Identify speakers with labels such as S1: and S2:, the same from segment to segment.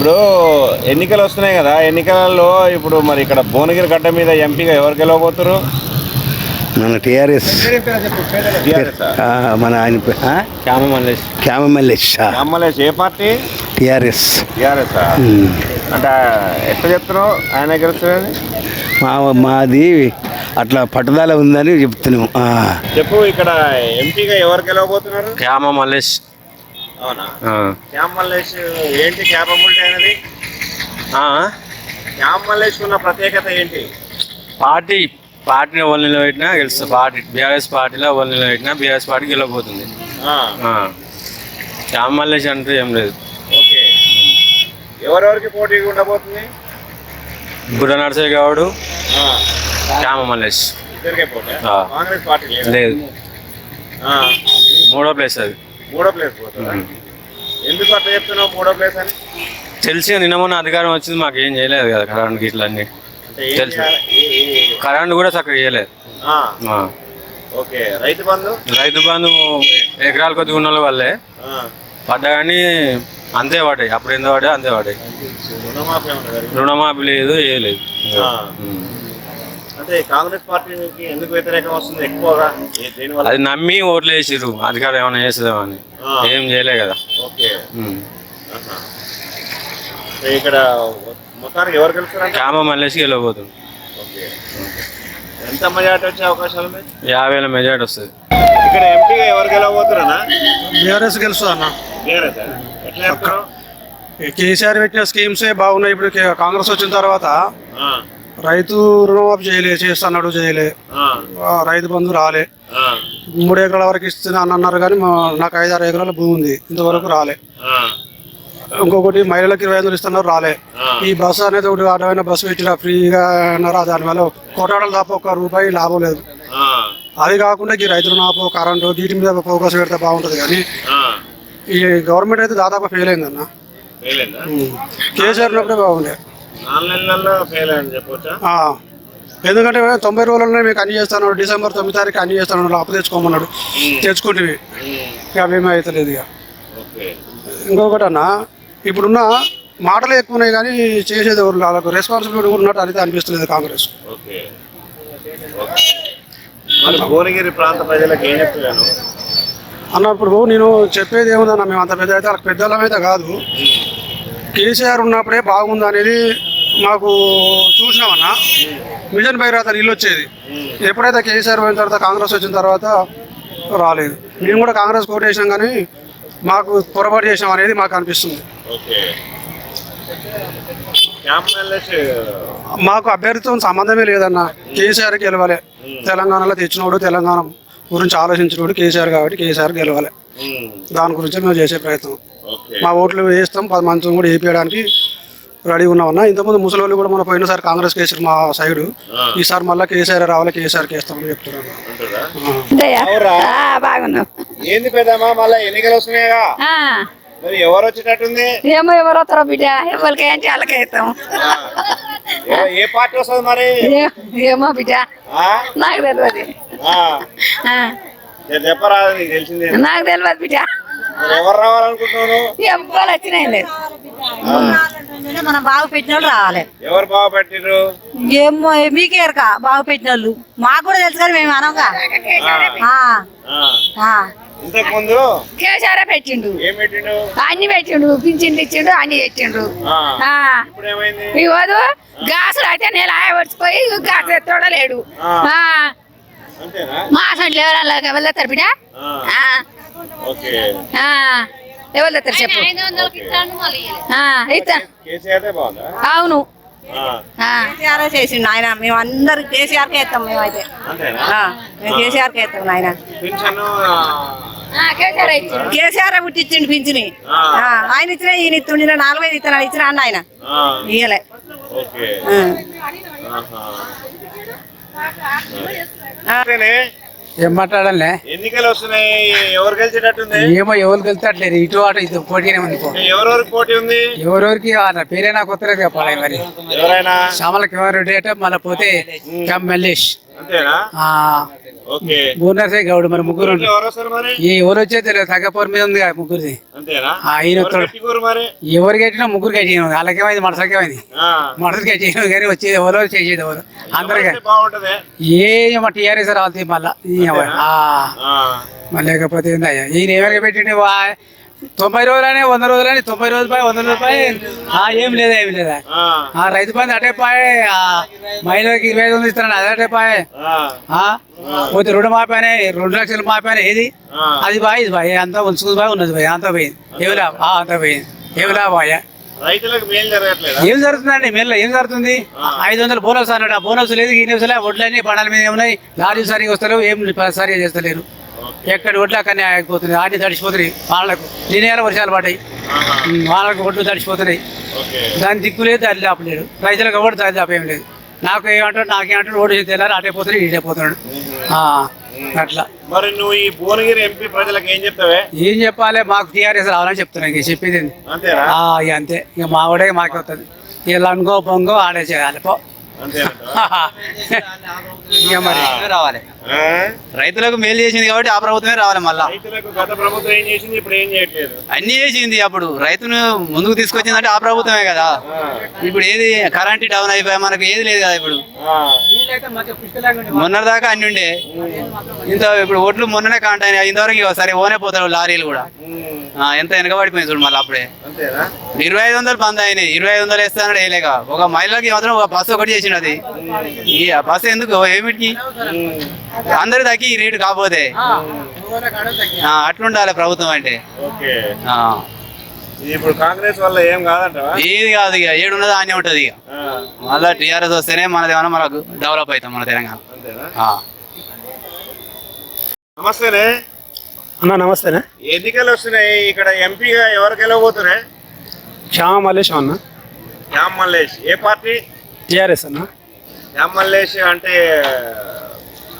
S1: ఇప్పుడు ఎన్నికలు వస్తున్నాయి కదా ఎన్నికలలో ఇప్పుడు మరి ఇక్కడ భువనగిరి గడ్డ మీద ఎంపీగా ఎవరు గెలవబోతున్నారు
S2: మన టీఆర్ఎస్.
S1: టీఆర్ఎస్
S2: మన ఆయన?
S1: క్యామ మల్లేష్.
S2: క్యామ మల్లేష్
S1: మల్లేష్ ఏ పార్టీ?
S2: టీఆర్ఎస్.
S1: టీఆర్ఎస్ అంటే ఎట్లా చెప్తున్నావు? ఆయన గెలుస్తారని
S2: మా మాది అట్లా పట్టుదల ఉందని చెప్తున్నాం ఆ.
S1: చెప్పు ఇక్కడ ఎంపీగా ఎవరు గెలవబోతున్నారు?
S3: క్యామ మల్లేష్.
S1: అవునా? మల్లేష్ ఏంటి క్యాపబిలిటీ అనేది?
S3: ఆ?
S1: క్యామ్ మల్లేష్ ఉన్న ప్రత్యేకత ఏంటి?
S3: పార్టీ పార్టీని ఎవరు నిలబెట్టినా గెలుస్తుంది. పార్టీ బీఆర్ఎస్ పార్టీలో ఎవరు నిలబెట్టినా బీఆర్ఎస్ పార్టీ గెలవబోతుంది. క్యామ మల్లేష్ అంటే ఏం లేదు.
S1: ఓకే. ఎవరెవరికి పోటీగా ఉండబోతుంది?
S3: బుర్ర నరసయ్య గౌడు
S1: ఆ,
S3: క్యామ మల్లేష్.
S1: పోటీ. కాంగ్రెస్ పార్టీ లేదా?
S3: మూడో ప్లేస్ అది.
S1: మూడో ప్లేస్ పోతుందా? ఎందుకు అట్లా చెప్తున్నావు మూడో ప్లేస్ అని?
S3: తెలిసి నిన్న మొన్న అధికారం వచ్చింది మాకు ఏం చేయలేదు కదా కరెంట్ ఇట్లా అన్ని తెలుసు. కరెంట్ కూడా చక్కగా చేయలేదు.
S1: ఓకే రైతు బంధు?
S3: రైతు బంధు ఎకరాలు కొద్దిగా ఉన్న వాళ్ళ పడ్డా కానీ అంతే పడ్డాయి. అప్పుడు ఎంత పడ్డాయి? అంతే పడ్డాయి.
S1: రుణమాఫీ
S3: లేదు ఏ లేదు.
S1: అంటే కాంగ్రెస్ పార్టీకి ఎందుకు వ్యతిరేకం వస్తుంది ఎక్కువగా? దేనివల్ల
S3: అది నమ్మి ఓట్లు వేసిర్రు. అధికారం ఏమైనా
S1: ఆ.
S3: ఏం చేయలే కదా.
S1: ఓకే.
S3: ఉమ్.
S1: ఆహా. సో ఇక్కడ మొత్తానికి ఎవరు గెలుస్తారంటే?
S3: కామ మల్లేసి
S1: ఓకే. ఎంత మెజార్టీ వచ్చే అవకాశాలు ఉన్నాయి?
S3: యాభై వేల మెజార్టీ వస్తుంది.
S1: ఇక్కడ ఎంపీగా ఎవరు గెలవబోతున్నారా
S4: బీఆర్ఎస్ గెలుస్తుంది అన్న.
S1: టీఆర్ఎస్ ఎట్లా చెప్తారు
S4: ఈ కేసీఆర్ పెట్టిన స్కీమ్సే బాగున్నాయి. ఇప్పుడు కే- కాంగ్రెస్ వచ్చిన తర్వాత
S1: ఆ,
S4: రైతు రుణమాఫీ చేయలే చేస్తున్నాడు చేయలే. రైతు బంధు రాలే. మూడు ఎకరాల వరకు ఇస్తున్నా అని అన్నారు కానీ నాకు ఐదు ఆరు ఎకరాల భూమి ఉంది ఇంతవరకు రాలే. ఇంకొకటి మహిళలకు ఇరవై ఐదులు ఇస్తున్నారు రాలే. ఈ బస్సు అనేది ఒకటి అడ్డమైన బస్సు పెట్టిన ఫ్రీగా అన్నారా దానివల్ల కోటాడలు తప్ప ఒక్క రూపాయి లాభం లేదు. అది కాకుండా ఈ రైతు రుణమాఫీ కరెంటు వీటి మీద ఫోకస్ పెడితే బాగుంటుంది కానీ. ఈ గవర్నమెంట్ అయితే దాదాపు ఫెయిల్ అయిందన్న. కేసీఆర్ ఉన్నప్పుడే బాగుండే.
S1: ఫెయిల్ అని చెప్పొచ్చా?
S4: ఎందుకంటే తొంభై రోజుల్లోనే మీకు అన్ని చేస్తాను డిసెంబర్ తొమ్మిది తారీఖు అన్ని చేస్తాను అప్పు తెచ్చుకోమన్నాడు. తెచ్చుకుంటే ఇక అవేమీ అవుతలేదు ఇక. ఇంకొకటి అన్న ఇప్పుడున్న మాటలు ఎక్కువ ఉన్నాయి కానీ చేసేది ఎవరు వాళ్ళకు రెస్పాన్సిబిలిటీ ఉన్నట్టు అయితే అనిపిస్తలేదు కాంగ్రెస్.
S1: ఓకే. ఓకే. మరి భువనగిరి ప్రాంత ప్రజలకు ఏం చెప్తున్నాను
S4: అన్న ఇప్పుడు నేను చెప్పేది ఏముందన్న మేము అంత పెద్ద అయితే వాళ్ళకి పెద్దలం అయితే కాదు. కేసీఆర్ ఉన్నప్పుడే బాగుంది అనేది మాకు చూసినామన్నా మిషన్ భైరత ఇల్లు వచ్చేది. ఎప్పుడైతే కేసీఆర్ పోయిన తర్వాత కాంగ్రెస్ వచ్చిన తర్వాత రాలేదు. మేము కూడా కాంగ్రెస్ కోట్ వేసినాం కానీ మాకు పొరపాటు చేసినాం అనేది మాకు అనిపిస్తుంది. మాకు అభ్యర్థితో సంబంధమే లేదన్న కేసీఆర్ గెలవాలి. తెలంగాణలో తెచ్చినోడు తెలంగాణ గురించి ఆలోచించినోడు కేసీఆర్ కాబట్టి కేసీఆర్ గెలవాలి. దాని గురించి మేము చేసే ప్రయత్నం. మా ఓట్లు వేస్తాం పది మందిని కూడా వేయించడానికి రెడీ ఉన్నామన్నా. ఇంతకుముందు ముసలి వాళ్ళు కూడా మన పోయినసారి కాంగ్రెస్ కేసీఆర్ మా సైడు. ఈసారి మళ్ళీ కేసీఆర్ రావాలి కేసీఆర్కి వేస్తామని చెప్తున్నాను
S1: ఏంది పెద్దమ్మా మళ్ళీ ఎన్నికలు వస్తున్నాయిగా?
S5: ఆ,
S1: మరి ఎవరు వచ్చేటట్టుంది?
S5: ఏమో ఎవరో వస్తారో బిడ్డ ఎవరికి ఏంటి వాళ్ళకి వేస్తాం
S1: ఆ. ఏ- పార్టీ వస్తుంది మరి?
S5: ఏమో బిడ్డ? నాకు తెలియదు
S1: ఆ.
S5: ఆ,
S1: చె- చెప్పరా నీకు తెలిసిందే.
S5: నాకు తెలియదు బిడ్డ.
S1: ఎవరు రావాలనుకుంటున్నాను
S5: ఎవ్వరు వచ్చినాయి లేదు.
S6: మనం బాగా పెట్టిన వాళ్ళు రావాలి.
S1: ఎవరు బాగా పెట్టిర్రు?
S6: ఏమో మీకే ఎరక బాగా పెట్టిన వాళ్ళు మాకు కూడా తెలుసు కానీ మేము అనగా ఆ,
S1: ఆ.
S6: ఆ.
S1: ఇంతకు ముందు?
S5: కేసీఆర్ పెట్టిండు. అన్ని పెట్టిండు. పింఛన్లు ఇచ్చిండు అన్ని పెట్టిండు.
S1: ఆ.
S5: ఆ,
S1: ఇప్పుడు ఏమైంది?
S5: ఇవ్వదు గాసులు అయితే నేను ఆయ పడిచిపోయి గాసు
S1: అంతేనా?
S5: మా అసలు ఎవరు బిడ్డ.
S1: ఆ, ఓకే.
S5: ఆ, ఎవరు తెస్తారు చెప్పు? ఆ, ఇస్తా.
S1: కేసీఆర్ బాగుందా?
S5: అవును.
S6: కేసీఆర్ చేసిండు ఆయన? మేము అందరు కేసీఆర్కే వేస్తాం మేమైతే. మేము కేసీఆర్కే వేస్తాం ఆయన.
S5: కేసీఆర్.
S6: కేసీఆర్ పుట్టించిండు పింఛని? ఆయన ఇచ్చిన ఈయన ఇస్తుండే నాలుగైదు ఇస్తాను ఇచ్చిన అన్న ఆయన.
S1: ఆ.
S6: ఇయ్యలే.
S1: ఓకే.
S7: ఏం మాట్లాడాలే?
S1: ఎన్నికలు వస్తున్నాయి. ఎవరు గెలిచేటట్టుంది?
S7: ఏమో ఎవరు వెళ్తాట్లేదు ఇటు అటు ఇది పోటీనే ఉంది.
S1: ఎవరెవరికి పోటీ ఉంది?
S7: ఎవరెవరికి? ఆ పేరే నాకు కొత్తలేదు చెప్పాలి మరి.
S1: ఎవరైనా?
S7: శ్యామలకి ఎవరు డేట మళ్ళీ పోతే క్యామ్ మల్లేష్.
S1: అంతేనా?
S7: బోనర్సే గౌడ్ మరి ముగ్గురు ఈ ఎవరు వచ్చే తెలియదు. తగ్గపోరు మీద ఉంది ముగ్గురిది.
S1: అంతేనా?
S7: ఆ, ఈయన
S1: ఎవరు
S7: కట్టినా ముగ్గురు కట్టిన వాళ్ళకేమైంది మనసుకేమైంది. మనసు కట్టిన కానీ వచ్చేది ఎవరో చేసేది ఎవరు అందరికీ. ఏ మా టీఆర్ఎస్ రావాలి మళ్ళా. మరి లేకపోతే ఏందయ్యా ఈయన ఎవరికి పెట్టిండు? తొంభై రోజులనే వంద రోజులని తొంభై రోజులపై వంద రోజులపై ఆ, ఏం లేదా ఏం లేదా?
S1: ఆ.
S7: రైతు బంధు అటే పాయే ఆ, మహిళలకు ఇరవై ఐదు వందలు ఇస్తారని అది అటే పాయే. పోతే రుణ మాపానే రెండు లక్షలు మాపానే ఏది. అది బాయ్ ఇది బాయ్ అంతా ఉంచుకుంది బాయ్ ఉన్నది బాయ్ అంతా పోయింది. ఏమి అంతా పోయింది. ఏమి
S1: జరగట్లేదా?
S7: ఏం జరుగుతుందండి? మెల్ల ఏం జరుగుతుంది? ఐదు వందలు బోనస్ అన్నాడు ఆ బోనస్ లేదు ఈ నిమిషాలే వడ్లన్నీ పంటల మీద ఉన్నాయి. లారీ సరిగా వస్తలేవు ఏం సరిగా చేస్తలేరు. ఎక్కడ వడ్లు అక్కడనే ఆగిపోతుంది ఆడి తడిచిపోతున్నాయి వాళ్ళకు. లీనియాల వర్షాలు పడ్డాయి. వాళ్ళకు ఒడ్లు తడిచిపోతున్నాయి దాని దిక్కు లేదు దాని లేపలేడు రైతులకు ఎవరు దాని దాపేం లేదు. నాకు ఏమంటాడు నాకేమంటాడు ఓడి తెల్లారు ఇటే పోతున్నాడు. అట్లా.
S1: మరి నువ్వు ఈ భువనగిరి ఎంపీ ప్రజలకు ఏం చెప్తావే?
S7: ఏం చెప్పాలి? మాకు టీఆర్ఎస్ రావాలని చెప్తున్నాను ఇంక చెప్పేది ఆ, ఇక అంతే. ఇక మా వాడే మాకే వస్తుంది ఇలా అనుకో పొంగో ఆడే చేయాలి. పో. ఇక మరి
S8: రావాలి? రైతులకు మేలు చేసింది కాబట్టి ఆ ప్రభుత్వమే రావాలి మళ్ళా.
S1: రైతులకు గత ప్రభుత్వం ఏం చేసింది? ఇప్పుడు ఏం చేయట్లేదు.
S8: అన్ని చేసింది అప్పుడు. రైతును ముందుకు తీసుకొచ్చిందంటే ఆ ప్రభుత్వమే కదా. ఇప్పుడు ఏది కరెంట్ డౌన్ అయిపోయి మనకు ఏది లేదు కదా ఇప్పుడు.
S1: ఆ.
S8: మొన్నటిదాకా అన్ని ఉండే. ఇంత ఇప్పుడు ఓట్లు మొన్ననే కాంట ఇంతవరకు సరే ఓనే పోతారు లారీలు కూడా. ఎంత వెనకబడిపోయింది చూడు మళ్ళీ అప్పుడే. ఇరవై ఐదు వందలు బంద్ అయినాయి. ఇరవై ఐదు వందలు వేస్తానని వేయలేక ఒక మహిళకి మాత్రం ఒక బస్సు ఒకటి చేసిండు అది. ఈ బస్సు ఎందుకు? ఏమిటికి? అందరి దక్కి ఈ రేటు కాకపోతే. అట్లుండాలి ప్రభుత్వం అంటే.
S1: ఇప్పుడు కాంగ్రెస్ వల్ల ఏం కాదంటావా?
S8: ఏది కాదు ఇక. ఏడున్నదో అన్నీ ఉంటుంది ఇక. మళ్ళీ టీఆర్ఎస్ వస్తేనే మనది ఏమన్నా మనకు డెవలప్ అవుతాం మన తెలంగాణ.
S1: నమస్తేనే.
S9: అన్న నమస్తేనే?
S1: ఎన్నికలు వస్తున్నాయి. ఇక్కడ ఎంపీగా ఎవరికి వెళ్ళబోతురే
S9: శ్యామ మల్లేశం అన్న.
S1: యామ్ మల్లేష్ ఏ పార్టీ?
S9: టీఆర్ఎస్ అన్న.
S1: యామ్ మల్లేష్ అంటే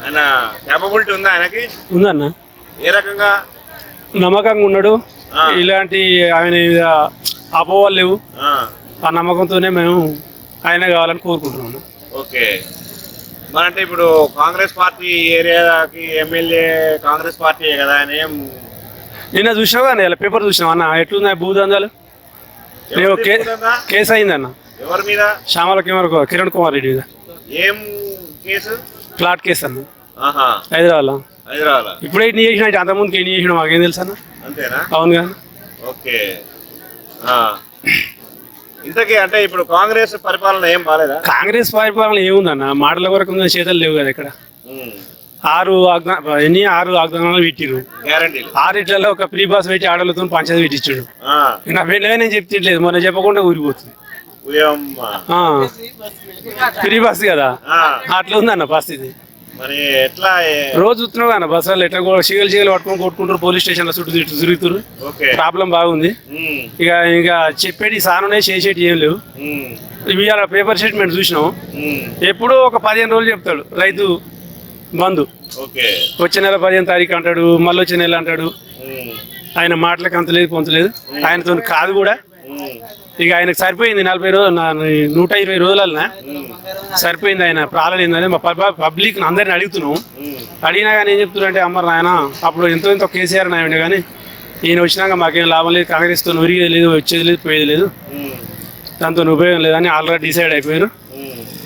S1: ఆయన క్యాపబిలిటీ ఉందా ఆయనకి?
S9: ఉందన్న
S1: ఏ రకంగా?
S9: నమ్మకంగా ఉన్నాడు.
S1: ఆ.
S9: ఇలాంటి ఆయన మీద అపోవాలు లేవు.
S1: ఆ,
S9: ఆ నమ్మకంతోనే మేము ఆయన కావాలని కోరుకుంటున్నాము
S1: ఓకే. అంటే ఇప్పుడు కాంగ్రెస్ పార్టీ ఏరియాకి ఎమ్మెల్యే కాంగ్రెస్ పార్టీ కదా ఆయన ఏం
S9: నిన్న చూసినావు కానీ ఇలా పేపర్ చూసినావు అన్న? ఎట్లున్నాయి భూదందాలు? నేను? కేసు అయిందన్న
S1: ఎవరి మీద?
S9: శ్యామల కిమర్ కిరణ్ కుమార్ రెడ్డి మీద.
S1: ఏం కేసు?
S9: ప్లాట్ కేసు అన్న
S1: ఆహా.
S9: హైదరాబాద్లో.
S1: హైదరాబాద్
S9: ఇప్పుడే ఎన్ని చేసిన అంతకుముందుకు ఎన్ని చేసిన మాకేం తెలుసు అన్న
S1: అంతేనా?
S9: అవును కానీ
S1: ఓకే. ఇంతకీ అంటే ఇప్పుడు కాంగ్రెస్ పరిపాలన ఏం బాలేదా?
S9: కాంగ్రెస్ పరిపాలన ఏముందన్న? మాటల వరకు చేతలు లేవు కదా ఇక్కడ. ఆరు ఎన్ని ఆరు వాగ్దానాలు పెట్టిరు ఆరిట్లలో ఒక ఫ్రీ బస్ పెట్టి ఆడలతో పంచాయతీ పెట్టించాడు నా వెళ్ళగా నేను చెప్తిట్లేదు మొన్న చెప్పకుండా ఊరిపోతుంది. ఫ్రీ బస్ కదా? అట్లా ఉందన్న పరిస్థితి.
S1: మరి ఎట్లా
S9: రోజు చూస్తున్నావు అన్న బస్సులు ఎట్లా చీగలు చీగలు పట్టుకొని కొట్టుకుంటారు పోలీస్ స్టేషన్లో చుట్టూ తిట్టు తిరుగుతారు ప్రాబ్లం బాగుంది. ఇక ఇంకా చెప్పేటి సానునే చేసేటి ఏం లేవు. ఇవాళ పేపర్ స్టేట్మెంట్ చూసినాం.
S1: ఉమ్,
S9: ఎప్పుడో ఒక పదిహేను రోజులు చెప్తాడు రైతు బంధు. వచ్చే నెల పదిహేను తారీఖు అంటాడు మళ్ళీ వచ్చే నెల అంటాడు. ఆయన మాటలకు అంత లేదు పొంతలేదు ఆయనతో కాదు కూడా. ఇక ఆయనకు సరిపోయింది నలభై రోజులు నా- నూట ఇరవై రోజులన్నా సరిపోయింది ఆయన ప్రాలలేదని మా పబ్లిక్ అందరిని అడుగుతున్నాం. అడిగినా కానీ ఏం చెప్తున్నారంటే అమ్మ నాయన అప్పుడు ఎంతో ఎంతో కేసీఆర్ నాయుడు కానీ ఈయన వచ్చినాక మాకేం లాభం లేదు కాంగ్రెస్తో ఉరిగేది లేదు వచ్చేది లేదు పోయేది లేదు. దాంతో ఉపయోగం లేదని ఆల్రెడీ డిసైడ్ అయిపోయారు.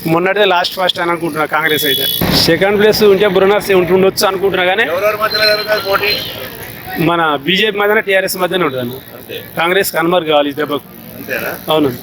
S9: మొన్నటిదే లాస్ట్ ఫస్ట్ అని అనుకుంటున్నా కాంగ్రెస్ అయితే. సెకండ్ ప్లేస్ ఉంటే బృనర్స్ ఉంటుండొచ్చు అనుకుంటున్నా కానీ మన బీజేపీ మధ్యన టీఆర్ఎస్ మధ్యన ఉంటుంది కాంగ్రెస్ కన్వర్ కావాలి దెబ్బకు అవునండి